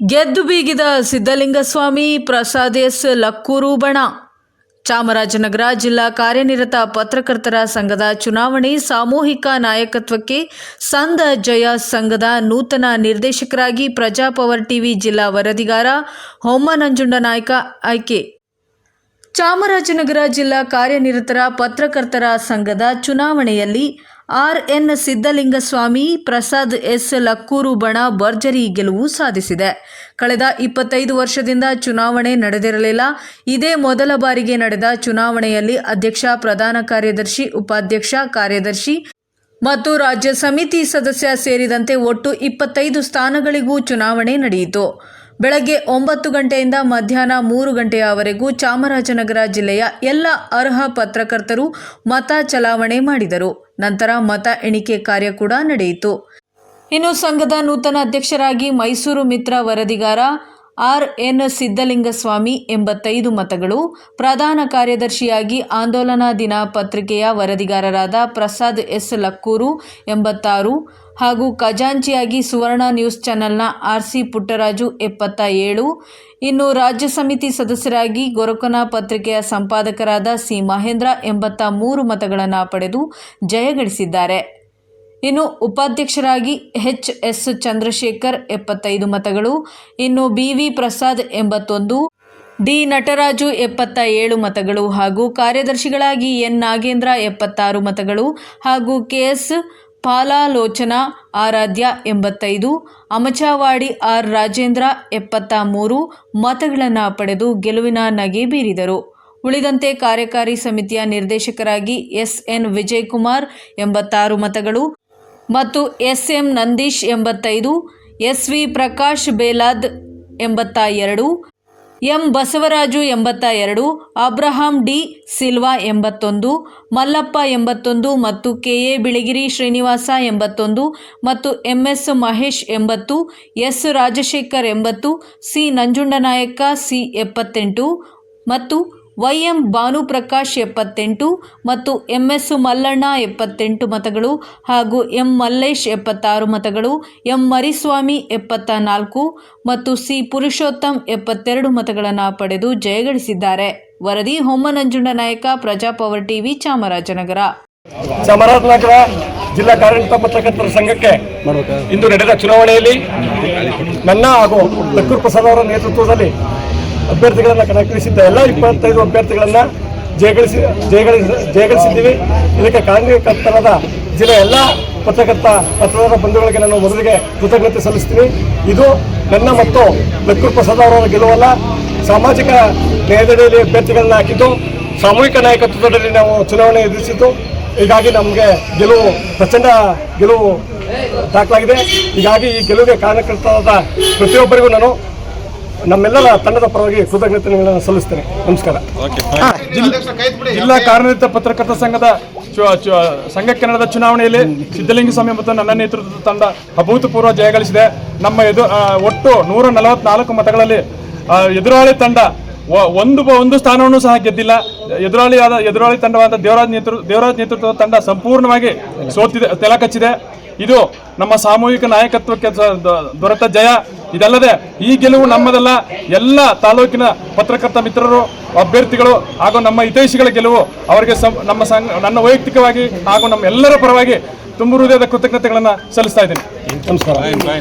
ಗೆದ್ದು ಬೀಗಿದ ಸಿದ್ಧಲಿಂಗಸ್ವಾಮಿ, ಪ್ರಸಾದ್ ಎಸ್ ಲಕ್ಕೂರು ಬಣ ಚಾಮರಾಜನಗರ ಜಿಲ್ಲಾ ಕಾರ್ಯನಿರತ ಪತ್ರಕರ್ತರ ಸಂಘದ ಚುನಾವಣೆ, ಸಾಮೂಹಿಕ ನಾಯಕತ್ವಕ್ಕೆ ಸಂದ ಜಯ ಸಂಘದ ನೂತನ ನಿರ್ದೇಶಕರಾಗಿ ಪ್ರಜಾಪವರ್ ಟಿವಿ ಜಿಲ್ಲಾ ವರದಿಗಾರ ಹೊಮ್ಮನಂಜುಂಡ ನಾಯ್ಕ ಆಯ್ಕೆ. ಚಾಮರಾಜನಗರ ಜಿಲ್ಲಾ ಕಾರ್ಯನಿರತರ ಪತ್ರಕರ್ತರ ಸಂಘದ ಚುನಾವಣೆಯಲ್ಲಿ R N Siddalingaswamy Prasad S Lakkur ಬಣ ಭರ್ಜರಿ ಗೆಲುವು ಸಾಧಿಸಿದೆ. ಕಳೆದ ಇಪ್ಪತ್ತೈದು ವರ್ಷದಿಂದ ಚುನಾವಣೆ ನಡೆದಿರಲಿಲ್ಲ. ಇದೇ ಮೊದಲ ಬಾರಿಗೆ ನಡೆದ ಚುನಾವಣೆಯಲ್ಲಿ ಅಧ್ಯಕ್ಷ, ಪ್ರಧಾನ ಕಾರ್ಯದರ್ಶಿ, ಉಪಾಧ್ಯಕ್ಷ, ಕಾರ್ಯದರ್ಶಿ ಮತ್ತು ರಾಜ್ಯ ಸಮಿತಿ ಸದಸ್ಯ ಸೇರಿದಂತೆ ಒಟ್ಟು ಇಪ್ಪತ್ತೈದು ಸ್ಥಾನಗಳಿಗೂ ಚುನಾವಣೆ ನಡೆಯಿತು. ಬೆಳಗ್ಗೆ ಒಂಬತ್ತು ಗಂಟೆಯಿಂದ ಮಧ್ಯಾಹ್ನ ಮೂರು ಗಂಟೆಯವರೆಗೂ ಚಾಮರಾಜನಗರ ಜಿಲ್ಲೆಯ ಎಲ್ಲ ಅರ್ಹ ಪತ್ರಕರ್ತರು ಮತ ಚಲಾವಣೆ ಮಾಡಿದರು. ನಂತರ ಮತ ಎಣಿಕೆ ಕಾರ್ಯ ಕೂಡ ನಡೆಯಿತು. ಇನ್ನು ಸಂಘದ ನೂತನ ಅಧ್ಯಕ್ಷರಾಗಿ ಮೈಸೂರು ಮಿತ್ರ ವರದಿಗಾರ ಆರ್ ಎನ್ ಸಿದ್ದಲಿಂಗಸ್ವಾಮಿ ಎಂಬತ್ತೈದು ಮತಗಳು ಪ್ರಧಾನ ಕಾರ್ಯದರ್ಶಿಯಾಗಿ ಆಂದೋಲನ ದಿನ ಪತ್ರಿಕೆಯ ವರದಿಗಾರರಾದ ಪ್ರಸಾದ್ ಎಸ್ ಲಕ್ಕೂರು ಎಂಬತ್ತಾರು ಹಾಗೂ ಖಜಾಂಚಿಯಾಗಿ ಸುವರ್ಣ ನ್ಯೂಸ್ ಚಾನೆಲ್ನ ಆರ್ ಸಿ ಪುಟ್ಟರಾಜು ಎಪ್ಪತ್ತ ಏಳು ಇನ್ನು ರಾಜ್ಯ ಸಮಿತಿ ಸದಸ್ಯರಾಗಿ ಗೊರಕನ ಪತ್ರಿಕೆಯ ಸಂಪಾದಕರಾದ ಸಿ ಮಹೇಂದ್ರ ಎಂಬತ್ತ ಮೂರು ಮತಗಳನ್ನು ಪಡೆದು ಜಯಗಳಿಸಿದ್ದಾರೆ ಇನ್ನು ಉಪಾಧ್ಯಕ್ಷರಾಗಿ ಎಚ್ ಎಸ್ ಚಂದ್ರಶೇಖರ್ ಎಪ್ಪತ್ತೈದು ಮತಗಳು, ಇನ್ನು ಬಿ ವಿ ಪ್ರಸಾದ್ ಎಂಬತ್ತೊಂದು, ಡಿ ನಟರಾಜು ಎಪ್ಪತ್ತ ಏಳು ಮತಗಳು ಹಾಗೂ ಕಾರ್ಯದರ್ಶಿಗಳಾಗಿ ಎನ್ ನಾಗೇಂದ್ರ ಎಪ್ಪತ್ತಾರು ಮತಗಳು ಹಾಗೂ ಕೆ ಎಸ್ ಪಾಲಾಲೋಚನಾ ಆರಾಧ್ಯ ಎಂಬತ್ತೈದು, ಅಮಚಾವಾಡಿ ಆರ್ ರಾಜೇಂದ್ರ ಎಪ್ಪತ್ತ ಮೂರು ಮತಗಳನ್ನು ಪಡೆದು ಗೆಲುವಿನ ನಗೆ ಬೀರಿದರು. ಉಳಿದಂತೆ ಕಾರ್ಯಕಾರಿ ಸಮಿತಿಯ ನಿರ್ದೇಶಕರಾಗಿ ಎಸ್ ಎನ್ ವಿಜಯಕುಮಾರ್ ಎಂಬತ್ತಾರು ಮತಗಳು ಮತ್ತು ಎಸ್ ಎಂ ನಂದೀಶ್ ಎಂಬತ್ತೈದು ಎಸ್ ವಿ ಪ್ರಕಾಶ್ ಬೇಲಾದ್ ಎಂಬತ್ತ ಎರಡು ಎಂ ಬಸವರಾಜು ಎಂಬತ್ತ ಎರಡು ಅಬ್ರಹಾಂ ಡಿ ಸಿಲ್ವಾ ಎಂಬತ್ತೊಂದು, ಮಲ್ಲಪ್ಪ ಎಂಬತ್ತೊಂದು ಮತ್ತು ಕೆ ಎ ಬಿಳಿಗಿರಿ ಶ್ರೀನಿವಾಸ ಎಂಬತ್ತೊಂದು ಮತ್ತು ಎಂ ಎಸ್ ಮಹೇಶ್ ಎಂಬತ್ತು, ಎಸ್. ರಾಜಶೇಖರ್ ಎಂಬತ್ತು, ಸಿ. ನಂಜುಂಡನಾಯಕ ಸಿ. ಎಪ್ಪತ್ತೆಂಟು ಮತ್ತು ವೈ ಎಂ ಭಾನುಪ್ರಕಾಶ್ ಎಪ್ಪತ್ತೆಂಟು ಮತ್ತು ಎಂ ಎಸ್ ಮಲ್ಲಣ್ಣ ಎಪ್ಪತ್ತೆಂಟು ಮತಗಳು ಹಾಗೂ ಎಂ ಮಲ್ಲೇಶ್ ಎಪ್ಪತ್ತಾರು ಮತಗಳು, ಎಂ ಮರಿಸ್ವಾಮಿ ಎಪ್ಪತ್ತ ನಾಲ್ಕು ಮತ್ತು ಸಿ ಪುರುಷೋತ್ತಮ್ ಎಪ್ಪತ್ತೆರಡು ಮತಗಳನ್ನು ಪಡೆದು ಜಯಗಳಿಸಿದ್ದಾರೆ. ವರದಿ ಹೊಮ್ಮನಂಜುಂಡ ನಾಯಕ ಪ್ರಜಾಪವರ್ ಟಿವಿ, ಚಾಮರಾಜನಗರ. ಚಾಮರಾಜನಗರ ಜಿಲ್ಲಾ ಕಾರ್ಯನಿರತ ಪತ್ರಕರ್ತರ ಸಂಘಕ್ಕೆ ಇಂದು ನಡೆದ ಚುನಾವಣೆಯಲ್ಲಿ ನನ್ನ ಹಾಗೂ ಪ್ರಸಾದ್ ಅವರ ನೇತೃತ್ವದಲ್ಲಿ ಅಭ್ಯರ್ಥಿಗಳನ್ನು ಕಣಕ್ಕಿಳಿಸಿದ್ದ ಎಲ್ಲ ಇಪ್ಪತ್ತೈದು ಅಭ್ಯರ್ಥಿಗಳನ್ನು ಜಯಗಳಿಸಿ ಜಯಗಳಿಸಿ ಜಯಗಳಿಸಿದ್ದೀವಿ. ಇದಕ್ಕೆ ಕಾರ್ಯಕರ್ತರಾದ ಜಿಲ್ಲೆಯ ಎಲ್ಲ ಪತ್ರಕರ್ತ ಪತ್ರಕರ್ತರ ಬಂಧುಗಳಿಗೆ ನಾನು ಮೊದಲಿಗೆ ಕೃತಜ್ಞತೆ ಸಲ್ಲಿಸ್ತೀನಿ. ಇದು ನನ್ನ ಮತ್ತು ಲಕ್ಕೂರ್ ಪ್ರಸಾದ್ ಅವರ ಗೆಲುವಲ್ಲ. ಸಾಮಾಜಿಕ ನ್ಯಾಯದಡಿಯಲ್ಲಿ ಅಭ್ಯರ್ಥಿಗಳನ್ನ ಹಾಕಿದ್ದು, ಸಾಮೂಹಿಕ ನಾಯಕತ್ವದಲ್ಲಿ ನಾವು ಚುನಾವಣೆ ಎದುರಿಸಿದ್ದು. ಹೀಗಾಗಿ ನಮಗೆ ಗೆಲುವು ಪ್ರಚಂಡ ಗೆಲುವು ದಾಖಲಾಗಿದೆ. ಹೀಗಾಗಿ ಈ ಗೆಲುವಿಗೆ ಕಾರಣಕರ್ತರಾದ ಪ್ರತಿಯೊಬ್ಬರಿಗೂ ನಾನು ನಮ್ಮೆಲ್ಲರ ತಂಡದ ಪರವಾಗಿ ಕೃತಜ್ಞತೆಗಳನ್ನು ಸಲ್ಲಿಸ್ತೇನೆ. ನಮಸ್ಕಾರ. ಜಿಲ್ಲಾ ಕಾರ್ಯನಿರತ ಪತ್ರಕರ್ತ ಸಂಘದ ಚು- ಚು- ಸಂಘಕ್ಕೆ ನಡೆದ ಚುನಾವಣೆಯಲ್ಲಿ ಸಿದ್ದಲಿಂಗಸ್ವಾಮಿ ಮತ್ತು ನನ್ನ ನೇತೃತ್ವದ ತಂಡ ಅಭೂತಪೂರ್ವ ಜಯಗಳಿಸಿದೆ ನಮ್ಮ ಎದು ಒಟ್ಟು ನೂರ ನಲವತ್ನಾಲ್ಕು ಮತಗಳಲ್ಲಿ ಎದುರಾಳಿ ತಂಡ ಒಂದು ಬ- ಒಂದು ಸ್ಥಾನವನ್ನು ಸಹ ಗೆದ್ದಿಲ್ಲ. ಎದುರಾಳಿಯಾದ ಎದುರಾಳಿ ತಂಡವಾದ ದೇವರಾಜ್ ನೇತೃತ್ವ ದೇವರಾಜ್ ನೇತೃತ್ವದ ತಂಡ ಸಂಪೂರ್ಣವಾಗಿ ಸೋತಿದೆ ತೆಲಕಚ್ಚಿದೆ ಇದು ನಮ್ಮ ಸಾಮೂಹಿಕ ನಾಯಕತ್ವಕ್ಕೆ ದೊರೆತ ಜಯ. ಇದಲ್ಲದೆ ಈ ಗೆಲುವು ನಮ್ಮದಲ್ಲ. ಎಲ್ಲ ತಾಲೂಕಿನ ಪತ್ರಕರ್ತ ಮಿತ್ರರು ಅಭ್ಯರ್ಥಿಗಳು ಹಾಗೂ ನಮ್ಮ ಹಿತೈಷಿಗಳ ಗೆಲುವು ಅವರಿಗೆ ನಮ್ಮ ಸಂಘ ನನ್ನ ವೈಯಕ್ತಿಕವಾಗಿ ಹಾಗೂ ನಮ್ಮ ಎಲ್ಲರ ಪರವಾಗಿ ತುಂಬು ಹೃದಯದ ಕೃತಜ್ಞತೆಗಳನ್ನು ಸಲ್ಲಿಸ್ತಾ ಇದ್ದೀನಿ. ನಮಸ್ಕಾರ.